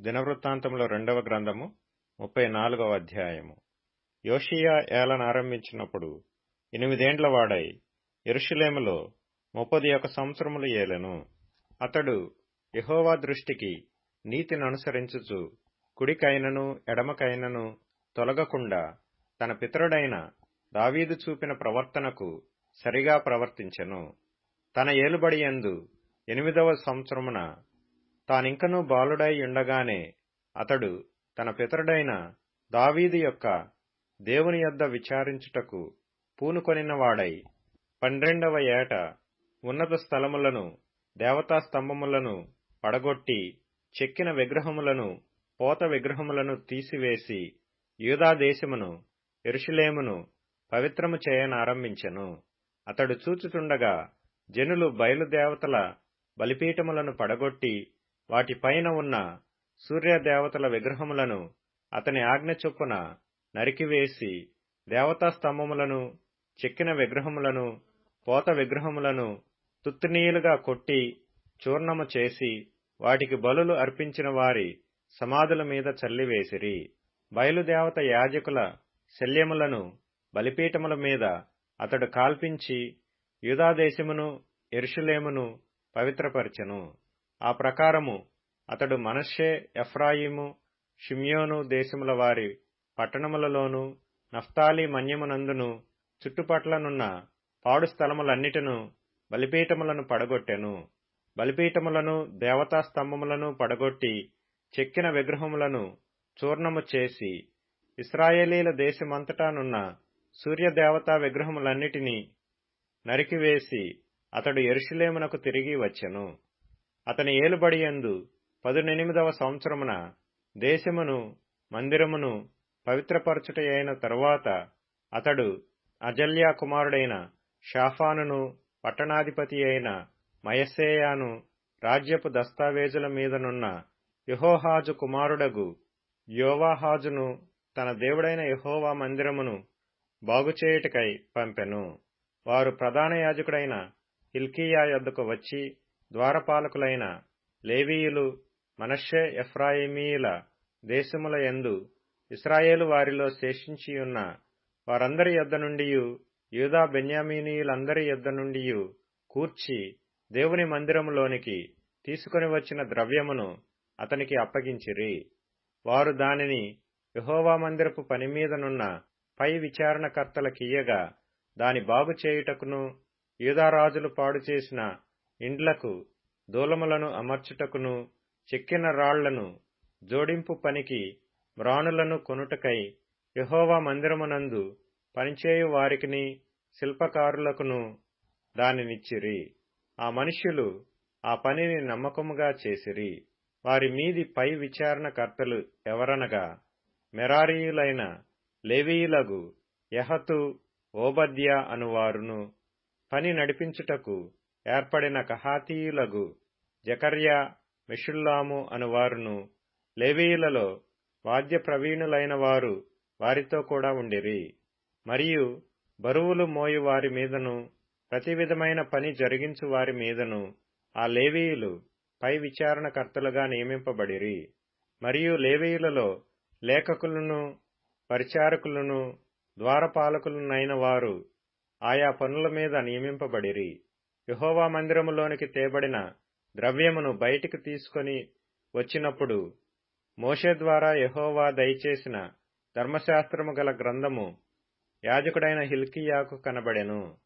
దినవృత్తాంతంలో రెండవ గ్రంథము ముప్పై నాలుగవ అధ్యాయము. యోషియా ఏలనారంభించినప్పుడు ఎనిమిదేండ్ల వాడై ఎరుషులేములో ముప్పది ఒక సంవత్సరములు ఏలెను. అతడు యహోవా దృష్టికి నీతిని అనుసరించుచు కుడికైనను ఎడమకైనను తొలగకుండా తన పితరుడైన దావీదు చూపిన ప్రవర్తనకు సరిగా ప్రవర్తించెను. తన ఏలుబడియందు ఎనిమిదవ సంవత్సరమున తానింకనూ బాలుడై ఉండగానే అతడు తన పితరుడైన దావీదు యొక్క దేవుని యొద్ద విచారించుటకు పూనుకొనినవాడై పన్నెండవ ఏట ఉన్నత స్థలములను దేవతా స్తంభములను పడగొట్టి చెక్కిన విగ్రహములను పోత విగ్రహములను తీసివేసి యూదాదేశమును ఎరుషులేమును పవిత్రము చేయనారంభించెను. అతడు చూచుచుండగా జనులు బయలుదేవతల బలిపీఠములను పడగొట్టి వాటిపైన ఉన్న సూర్యదేవతల విగ్రహములను అతని ఆజ్ఞ చొప్పున నరికివేసి దేవతా స్తంభములను చెక్కిన విగ్రహములను పోత విగ్రహములను తుత్తునీయులుగా కొట్టి చూర్ణము చేసి వాటికి బలులు అర్పించిన వారి సమాధుల మీద చల్లివేసిరి. బయలుదేవత యాజకుల శల్యములను బలిపీఠముల మీద అతడు కాల్పించి యూదాదేశమును ఎరుషులేమును పవిత్రపరచెను. ఆ ప్రకారము అతడు మనషే ఎఫ్రాయిము షిమ్యోను దేశముల వారి పట్టణములలోను నఫ్తాలి మన్యమునందును చుట్టుపట్లనున్న పాడు స్థలములన్నిటిను బలిపీఠములను పడగొట్టెను. బలిపీఠములను దేవతా స్తంభములను పడగొట్టి చెక్కిన విగ్రహములను చూర్ణము చేసి ఇస్రాయేలీల దేశమంతటానున్న సూర్యదేవతా విగ్రహములన్నిటినీ నరికివేసి అతడు ఎరుషులేమునకు తిరిగి వచ్చెను. అతని ఏలుబడియందు పదునెనిమిదవ సంవత్సరమున దేశమును మందిరమును పవిత్రపరచుటయైన తరువాత అతడు అజల్యా కుమారుడైన షాఫానును పట్టణాధిపతి అయిన మయస్సేయాను రాజ్యపు దస్తావేజుల మీదనున్న యహోహాజు కుమారుడగు యోవాహాజును తన దేవుడైన యహోవా మందిరమును బాగుచేయుటకై పంపెను. వారు ప్రధాన యాజకుడైన హిల్కీయా యొద్దకు వచ్చి ద్వారపాలకులైన లేవీయులు మనషే ఎఫ్రాయిమీయుల దేశముల యందు ఇస్రాయేలు వారిలో శేషించియున్న వారందరి యొద్ద నుండియు యూదా బెన్యామీనీయులందరి యొద్ద నుండియు కూర్చి దేవుని మందిరములోనికి తీసుకుని వచ్చిన ద్రవ్యమును అతనికి అప్పగించిరి. వారు దానిని యహోవా మందిరపు పని మీదనున్న పై విచారణకర్తలకియ్యగా దాని బాగు చేయుటకును యూదారాజులు పాడు చేసిన ఇండ్లకు దూలములను అమర్చుటకును చెక్కిన రాళ్ళను జోడింపు పనికి మ్రాణులను కొనుటకై యహోవా మందిరమునందు పనిచేయు వారికిని శిల్పకారులకును దానినిచ్చిరి. ఆ మనుష్యులు ఆ పనిని నమ్మకముగా చేసిరి. వారి మీది పై విచారణకర్తలు ఎవరనగా మెరారీయులైన లేవీయులగు యహతు ఓబద్య అనువారును పని నడిపించుటకు ఏర్పడిన కహాతీయులగు జకర్యా మెషుల్లాము అనువారును లేవీయులలో వాద్య ప్రవీణులైన వారు వారితో కూడా ఉండిరి. మరియు బరువులు మోయు వారి మీదను ప్రతి విధమైన పని జరిగించు వారి మీదను ఆ లేవీయులు పై విచారణకర్తలుగా నియమింపబడిరి. మరియు లేవీయులలో లేఖకులను పరిచారకులను ద్వారపాలకులనైన వారు ఆయా పనుల మీద నియమింపబడిరి. యహోవా మందిరములోనికి తేబడిన ద్రవ్యమును బయటికి తీసుకొని వచ్చినప్పుడు మోషే ద్వారా యహోవా దయచేసిన ధర్మశాస్త్రము గల గ్రంథము యాజకుడైన హిల్కియాకు కనబడెను.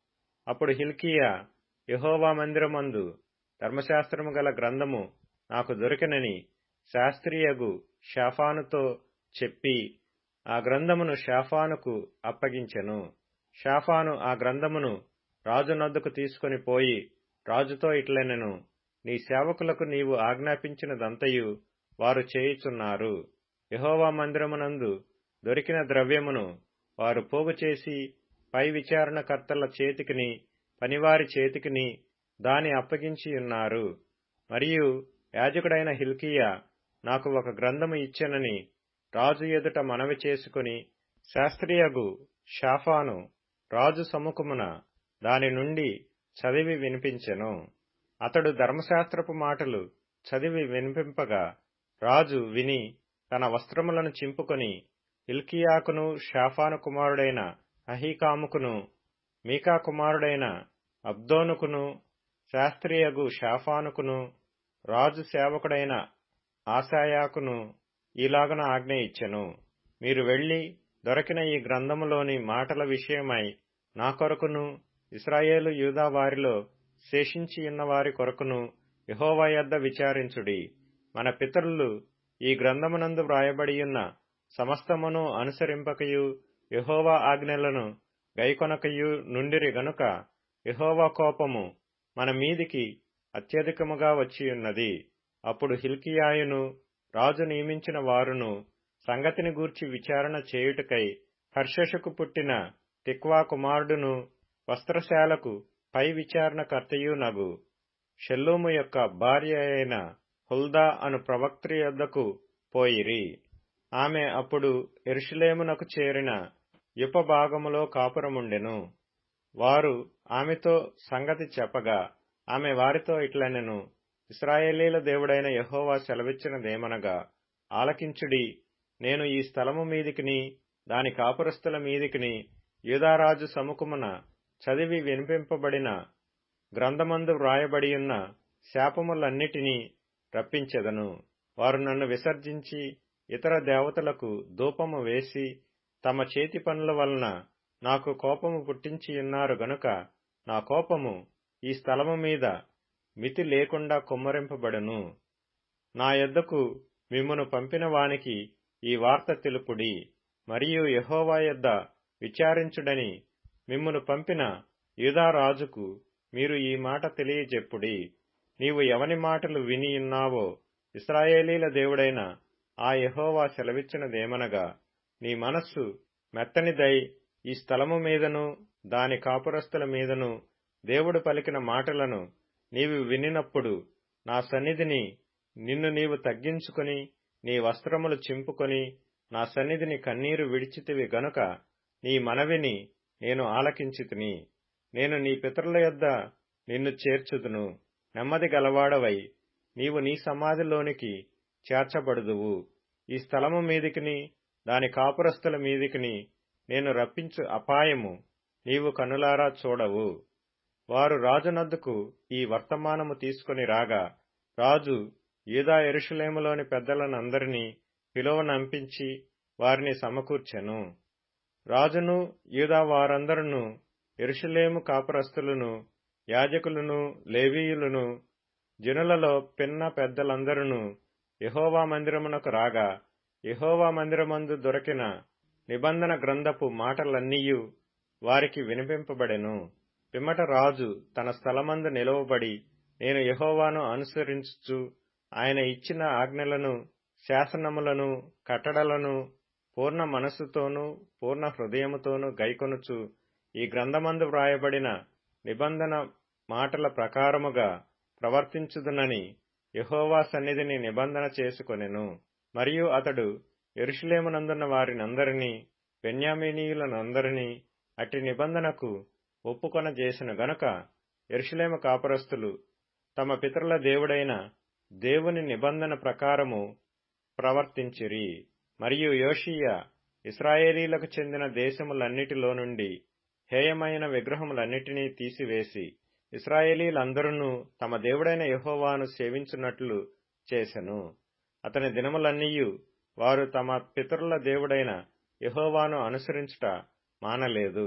అప్పుడు హిల్కియా యహోవా మందిరమందు ధర్మశాస్త్రము గల గ్రంథము నాకు దొరికినని శాస్త్రీయగు షాఫానుతో చెప్పి ఆ గ్రంథమును షాఫానుకు అప్పగించెను. షాఫాను ఆ గ్రంథమును రాజునొద్దకు తీసుకొని పోయి రాజుతో ఇట్లనెను నీ సేవకులకు నీవు ఆజ్ఞాపించినదంతయు వారు చేయుచున్నారు. యహోవా మందిరమునందు దొరికిన ద్రవ్యమును వారు పోగు చేసి పై విచారణకర్తల చేతికిని పనివారి చేతికిని దాని అప్పగించి ఉన్నారు. మరియు యాజకుడైన హిల్కియా నాకు ఒక గ్రంథము ఇచ్చెనని రాజు ఎదుట మనవి చేసుకుని శాస్త్రియగు షాఫాను రాజు సముఖమున దాని నుండి చదివి వినిపించెను. అతడు ధర్మశాస్త్రపు మాటలు చదివి వినిపింపగా రాజు విని తన వస్త్రములను చింపుకొని ఇల్కియాకును షాఫాను కుమారుడైన అహీకాముకును మీకా కుమారుడైన అబ్దోనుకును శాస్త్రియగు షాఫానుకును రాజు సేవకుడైన ఆశాయాకును ఈలాగన ఆజ్ఞ ఇచ్చెను. మీరు వెళ్ళి దొరికిన ఈ గ్రంథములోని మాటల విషయమై నా కొరకును ఇస్రాయేలు యూదా వారిలో శేషించి ఉన్న వారి కొరకును యహోవా యొద్ద విచారించుడి. మన పితరులు ఈ గ్రంథమునందు వ్రాయబడియున్న సమస్తమును అనుసరింపకయు యహోవా ఆజ్ఞలను గైకొనకయు నుండిరి గనుక యహోవా కోపము మన మీదికి అత్యధికముగా వచ్చియున్నది. అప్పుడు హిల్కియాయును రాజు నియమించిన వారును సంగతిని గూర్చి విచారణ చేయుటకై హర్షషకు పుట్టిన తిక్వా కుమారుడును వస్త్రశాలకు పై విచారణకర్తయునగు షెల్లూము యొక్క భార్య అయిన హుల్దా అను ప్రవక్త్రి యొద్దకు పోయిరి. ఆమె అప్పుడు ఎరుషులేమునకు చేరిన యుపభాగములో కాపురముండెను. వారు ఆమెతో సంగతి చెప్పగా ఆమె వారితో ఇట్లనెను ఇస్రాయేలీల దేవుడైన యహోవా సెలవిచ్చినదేమనగా ఆలకించుడి. నేను ఈ స్థలము మీదికిని దాని కాపురస్తుల మీదికిని యూదారాజు సముఖమున చదివి వినిపింపబడిన గ్రంథమందు వ్రాయబడియున్న శాపములన్నిటినీ రప్పించెదను. వారు నన్ను విసర్జించి ఇతర దేవతలకు ధూపము వేసి తమ చేతి పనుల వలన నాకు కోపము పుట్టించియున్నారు గనుక నా కోపము ఈ స్థలము మీద మితి లేకుండా కుమ్మరింపబడును. నా యొద్దకు మిమ్మును పంపిన వానికి ఈ వార్త తెలుపుడి. మరియు యహోవా యొద్ద విచారించుడని మిమ్మును పంపిన యూదారాజుకు మీరు ఈ మాట తెలియజెప్పుడి నీవు ఎవని మాటలు వినియున్నావో ఇస్రాయేలీల దేవుడైన ఆ యహోవా సెలవిచ్చినదేమనగా నీ మనస్సు మెత్తనిదై ఈ స్థలము మీదను దాని కాపురస్తుల మీదను దేవుడు పలికిన మాటలను నీవు వినినప్పుడు నా సన్నిధిని నిన్ను నీవు తగ్గించుకొని నీ వస్త్రములు చింపుకొని నా సన్నిధిని కన్నీరు విడిచితివి గనుక నీ మనవిని నేను ఆలకించితిని నేను నీ పితరుల యొద్ద నిన్ను చేర్చుదును. నెమ్మది గలవాడవై నీవు నీ సమాధిలోనికి చేర్చబడుదువు. ఈ స్థలము మీదికిని దాని కాపురస్తుల మీదికిని నేను రప్పించు అపాయము నీవు కనులారా చూడవు. వారు రాజునద్దుకు ఈ వర్తమానము తీసుకుని రాగా రాజు యూదా ఎరుషులేములోని పెద్దలనందరినీ పిలువనంపించి వారిని సమకూర్చెను. రాజును యూదా వారందరును ఎరుషులేము కాపురస్తులను యాజకులను లేవీయులను జనులలో పిన్న పెద్దలందరూ యహోవా మందిరమునకు రాగా యహోవా మందిరమందు దొరికిన నిబంధన గ్రంథపు మాటలన్నీయు వారికి వినిపింపబడెను. పిమ్మట రాజు తన స్థలమందు నిలవబడి నేను యహోవాను అనుసరించుచు ఆయన ఇచ్చిన ఆజ్ఞలను శాసనములను కట్టడలను పూర్ణ మనస్సుతోనూ పూర్ణ హృదయముతోనూ గైకొనుచు ఈ గ్రంథమందు వ్రాయబడిన నిబంధన మాటల ప్రకారముగా ప్రవర్తించుదునని యహోవా సన్నిధిని నిబంధన చేసుకొనెను. మరియు అతడు ఎరుషులేమునందున్న వారినందరినీ బెన్యామీనీయులనందరినీ అట్టి నిబంధనకు ఒప్పుకొన చేసిన గనుక ఎరుషులేమ కాపురస్తులు తమ పితరుల దేవుడైన దేవుని నిబంధన ప్రకారము ప్రవర్తించిరి. మరియు యోషియా ఇస్రాయేలీలకు చెందిన దేశములన్నిటిలో నుండి హేయమైన విగ్రహములన్నిటినీ తీసివేసి ఇస్రాయేలీలందరూ తమ దేవుడైన యహోవాను సేవించున్నట్లు చేసెను. అతని దినములన్నీయు వారు తమ పితరుల దేవుడైన యహోవాను అనుసరించుట మానలేదు.